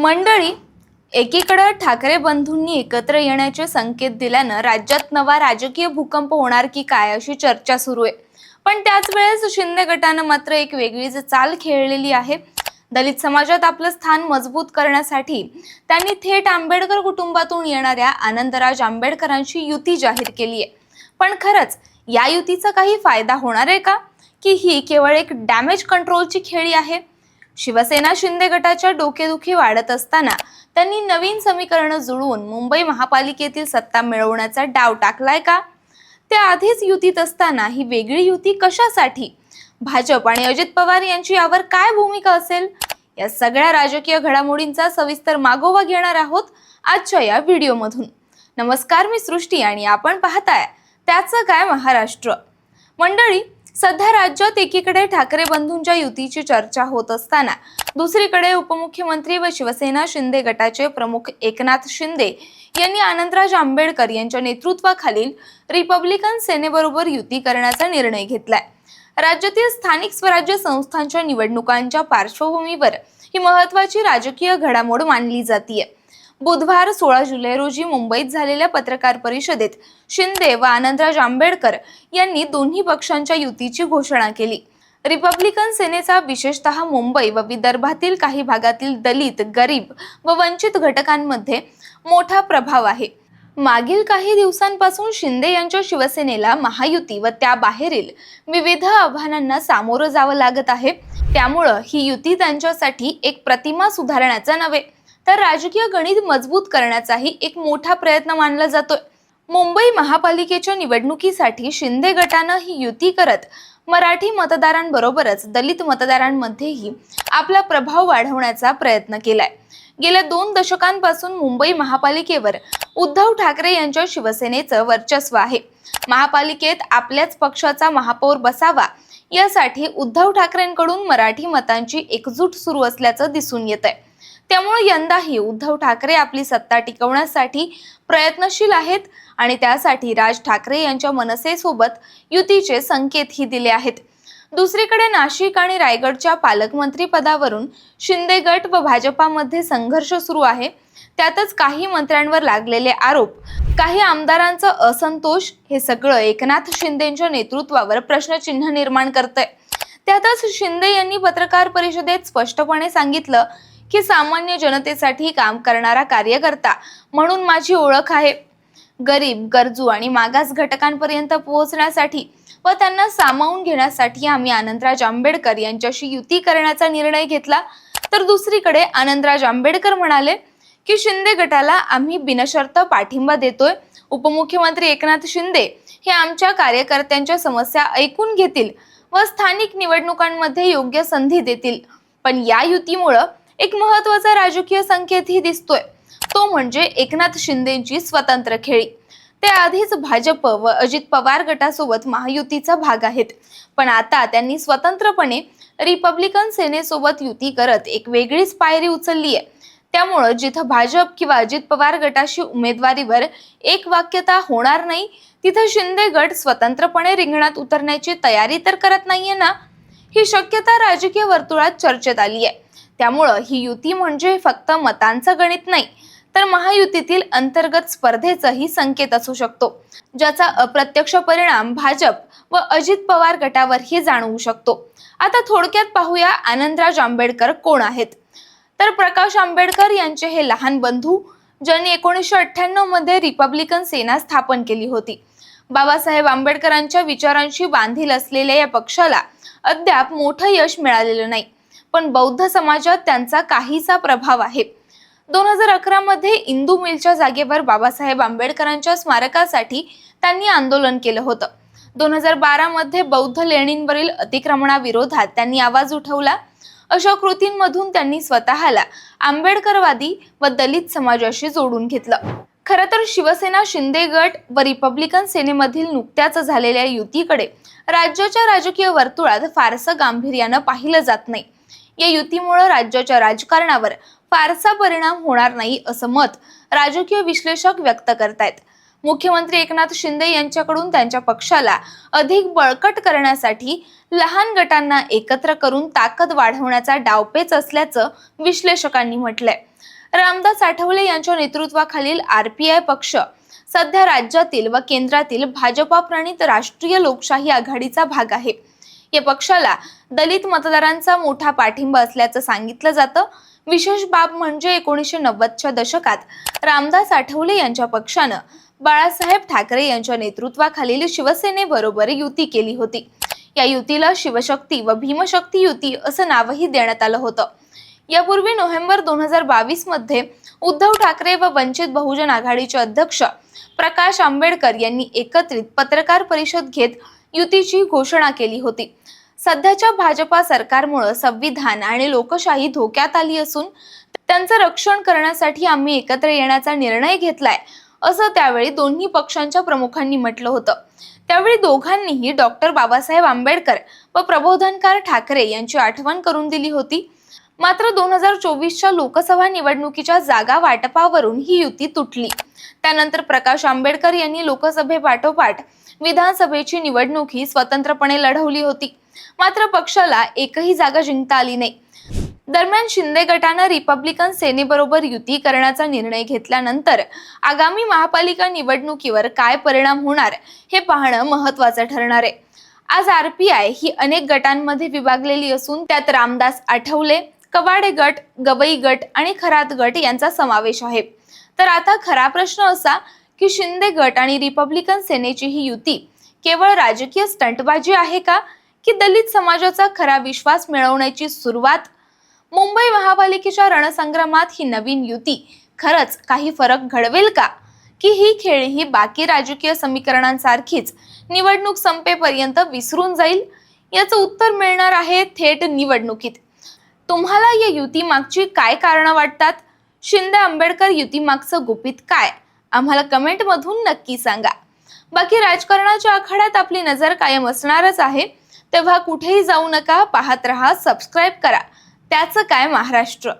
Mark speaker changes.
Speaker 1: मंडळी एकीकडे ठाकरे बंधूंनी एकत्र येण्याचे संकेत दिल्यानं राज्यात नवा राजकीय भूकंप होणार की काय अशी चर्चा सुरू आहे. पण त्याच वेळेस शिंदे गटानं मात्र एक वेगळीच चाल खेळलेली आहे. दलित समाजात आपलं स्थान मजबूत करण्यासाठी त्यांनी थेट आंबेडकर कुटुंबातून येणाऱ्या आनंदराज आंबेडकरांची युती जाहीर केली आहे. पण खरंच या युतीचा काही फायदा होणार आहे का? की ही केवळ एक डॅमेज कंट्रोलची खेळी आहे? शिवसेना शिंदे गटाच्या डोकेदुखी वाढत असताना त्यांनी नवीन समीकरणं जुळवून मुंबई महापालिकेतील सत्ता मिळवण्याचा डाव टाकलाय का? त्याआधीच युतीत असताना ही वेगळी युती कशासाठी? भाजप आणि अजित पवार यांची यावर काय भूमिका असेल? या सगळ्या राजकीय घडामोडींचा सविस्तर मागोवा घेणार आहोत आजच्या या व्हिडिओमधून. नमस्कार मी सृष्टी आणि आपण पाहताय त्याचं काय महाराष्ट्र. मंडळी सध्या राज्यात एकीकडे ठाकरे बंधूंच्या युतीची चर्चा होत असताना दुसरीकडे उपमुख्यमंत्री व शिवसेना शिंदे गटाचे प्रमुख एकनाथ शिंदे यांनी आनंदराज आंबेडकर यांच्या नेतृत्वाखालील रिपब्लिकन सेनेबरोबर युती करण्याचा निर्णय घेतलाय. राज्यातील स्थानिक स्वराज्य संस्थांच्या निवडणुकांच्या पार्श्वभूमीवर ही महत्वाची राजकीय घडामोड मानली जातीय. बुधवार सोळा जुलै रोजी मुंबईत झालेल्या पत्रकार परिषदेत शिंदे व आनंदराज आंबेडकर यांनी दोन्ही पक्षांच्या युतीची घोषणा केली. रिपब्लिकन सेनेचा विशेषतः मुंबई व विदर्भातील काही भागातील दलित गरीब व वंचित घटकांमध्ये मोठा प्रभाव आहे. मागील काही दिवसांपासून शिंदे यांच्या शिवसेनेला महायुती व त्याबाहेरील विविध आव्हानांना सामोरं जावं लागत आहे. त्यामुळं ही युती त्यांच्यासाठी एक प्रतिमा सुधारण्याचा नव्हे तर राजकीय गणित मजबूत करण्याचाही एक मोठा प्रयत्न मानला जातोय. मुंबई महापालिकेच्या निवडणुकीसाठी शिंदे गटानं ही युती करत मराठी मतदारांबरोबरच दलित मतदारांमध्येही आपला प्रभाव वाढवण्याचा प्रयत्न केलाय. गेल्या दोन दशकांपासून मुंबई महापालिकेवर उद्धव ठाकरे यांच्या शिवसेनेचं वर्चस्व आहे. महापालिकेत आपल्याच पक्षाचा महापौर बसावा यासाठी उद्धव ठाकरेंकडून मराठी मतांची एकजूट सुरू असल्याचं दिसून येत आहे त्यामुळे यंदाही उद्धव ठाकरे आपली सत्ता टिकवण्यासाठी प्रयत्नशील आहेत आणि त्यासाठी राज ठाकरे यांच्या मनसेसोबत युतीचे संकेतही दिले आहेत. दुसरीकडे नाशिक आणि रायगडच्या पालकमंत्री पदावरून शिंदे गट व भाजपामध्ये संघर्ष सुरू आहे. त्यातच काही मंत्र्यांवर लागलेले आरोप काही आमदारांचं असंतोष हे सगळं एकनाथ शिंदेच्या नेतृत्वावर प्रश्नचिन्ह निर्माण करतंय. त्यातच शिंदे यांनी पत्रकार परिषदेत स्पष्टपणे सांगितलं की सामान्य जनतेसाठी काम करणारा कार्यकर्ता. म्हणून माझी ओळख आहे. गरीब गरजू आणि मागास घटकांपर्यंत पोहोचण्यासाठी व त्यांना सामावून घेण्यासाठी आम्ही आनंदराज आंबेडकर यांच्याशी युती करण्याचा निर्णय घेतला. तर दुसरीकडे आनंदराज आंबेडकर म्हणाले की शिंदे गटाला आम्ही बिनशर्त पाठिंबा देतोय. उपमुख्यमंत्री एकनाथ शिंदे हे आमच्या कार्यकर्त्यांच्या समस्या ऐकून घेतील व स्थानिक निवडणुकांमध्ये योग्य संधी देतील. पण या युतीमुळं एक महत्त्वाचा राजकीय संकेतही दिसतोय. तो म्हणजे एकनाथ शिंदेची स्वतंत्र खेळी. ते आधीच भाजप व अजित पवार गटासोबत महायुतीचा भाग आहेत. पण आता त्यांनी स्वतंत्रपणे रिपब्लिकन सेनेसोबत युती करत एक वेगळीच पायरी उचलली आहे. त्यामुळं जिथं भाजप किंवा अजित पवार गटाशी उमेदवारीवर एक वाक्यता होणार नाही तिथं शिंदे गट स्वतंत्रपणे रिंगणात उतरण्याची तयारी तर करत नाहीये ना? ही शक्यता राजकीय वर्तुळात चर्चेत आली आहे. त्यामुळं ही युती म्हणजे फक्त मतांचं गणित नाही तर महायुतीतील अंतर्गत स्पर्धेचाही संकेत असू शकतो ज्याचा अप्रत्यक्ष परिणाम भाजप व अजित पवार गटावरही जाणवू शकतो. आता थोडक्यात पाहूया आनंदराज आंबेडकर कोण आहेत. तर प्रकाश आंबेडकर यांचे हे लहान बंधू ज्यांनी एकोणीसशे अठ्ठ्याण्णवमध्ये रिपब्लिकन सेना स्थापन केली होती. बाबासाहेब आंबेडकरांच्या विचारांशी बांधील असलेल्या या पक्षाला अद्याप मोठं यश मिळालेलं नाही. पण बौद्ध समाजात त्यांचा काहीसा प्रभाव आहे. दोन हजार अकरा मध्ये इंदू मिलच्या जागेवर बाबासाहेब आंबेडकरांच्या स्मारकासाठी त्यांनी आंदोलन केलं होतं. दोन हजार बारा मध्ये बौद्ध लेणींवरील अतिक्रमणाविरोधात त्यांनी आवाज उठवला. अशा कृतींमधून त्यांनी स्वतःला आंबेडकरवादी व दलित समाजाशी जोडून घेतलं. खरं तर शिवसेना शिंदे गट व रिपब्लिकन सेनेमधील नुकत्याच झालेल्या युतीकडे राज्याच्या राजकीय वर्तुळात फारसं गांभीर्यानं पाहिलं जात नाही. या युतीमुळे राज्याच्या राजकारणावर फारसा परिणाम होणार नाही असं मत राजकीय विश्लेषक व्यक्त करतायत. मुख्यमंत्री एकनाथ शिंदे यांच्याकडून त्यांच्या पक्षाला अधिक बळकट करण्यासाठी लहान गटांना एकत्र करून ताकद वाढवण्याचा डावपेच असल्याचं विश्लेषकांनी म्हटलंय. रामदास आठवले यांच्या नेतृत्वाखालील आर पी आय पक्ष सध्या राज्यातील व केंद्रातील भाजपा प्रणित राष्ट्रीय लोकशाही आघाडीचा भाग आहे. या पक्षाला दलित मतदारांचा मोठा पाठिंबा असल्याचं सांगितलं जातं. विशेष बाब म्हणजे एकोणीसशे नव्वदच्या दशकात रामदास आठवले यांच्या पक्षानं बाळासाहेब ठाकरे यांच्या नेतृत्वाखालील शिवसेनेबरोबर युती केली होती. या युतीला शिवशक्ती व भीमशक्ती युती असं नावही देण्यात आलं होतं. यापूर्वी नोव्हेंबर दोन हजार बावीसमध्ये उद्धव ठाकरे व वंचित बहुजन आघाडीचे अध्यक्ष प्रकाश आंबेडकर यांनी एकत्रित पत्रकार परिषद घेत युतीची घोषणा केली होती. सध्याच्या भाजपा सरकारमुळे संविधान आणि लोकशाही धोक्यात आली असून त्यांचं रक्षण करण्यासाठी आम्ही एकत्र येण्याचा निर्णय घेतलाय असं त्यावेळी दोन्ही पक्षांच्या प्रमुखांनी म्हटलं होतं. त्यावेळी दोघांनीही डॉक्टर बाबासाहेब आंबेडकर व प्रबोधनकार ठाकरे यांची आठवण करून दिली होती. मात्र दोन हजार चोवीसच्या लोकसभा निवडणुकीच्या जागा वाटपावरून ही युती तुटली. त्यानंतर प्रकाश आंबेडकर यांनी लोकसभेपाठोपाठ विधानसभेची निवडणूक ही स्वतंत्रपणे लढवली होती. मात्र पक्षाला एकही जागा जिंकता आली नाही. दरम्यान शिंदे गटानं रिपब्लिकन सेनेबरोबर युती करण्याचा निर्णय घेतल्यानंतर आगामी महापालिका निवडणुकीवर काय परिणाम होणार हे पाहणं महत्वाचं ठरणार आहे. आज आर पी आय ही अनेक गटांमध्ये विभागलेली असून त्यात रामदास आठवले कवाडे गट गवई गट आणि खरात गट यांचा समावेश आहे. तर आता खरा प्रश्न असा की शिंदे गट आणि रिपब्लिकन सेनेची ही युती केवळ राजकीय स्टंटबाजी आहे का? की दलित समाजाचा खरा विश्वास मिळवण्याची सुरुवात? मुंबई महापालिकेच्या रणसंग्रामात ही नवीन युती खरंच काही फरक घडवेल का? की ही खेळ ही बाकी राजकीय समीकरणांसारखीच निवडणूक संपेपर्यंत विसरून जाईल? याचं उत्तर मिळणार आहे थेट निवडणुकीत. तुम्हाला या युती मागची काय कारणं वाटतात? शिंदे आंबेडकर युती मागचं गुपित काय? आम्हाला कमेंटमधून नक्की सांगा. बाकी राजकारणाच्या आखाड्यात आपली नजर कायम असणारच आहे. तेव्हा कुठेही जाऊ नका पाहत रहा सबस्क्राईब करा. त्याचं काय महाराष्ट्र?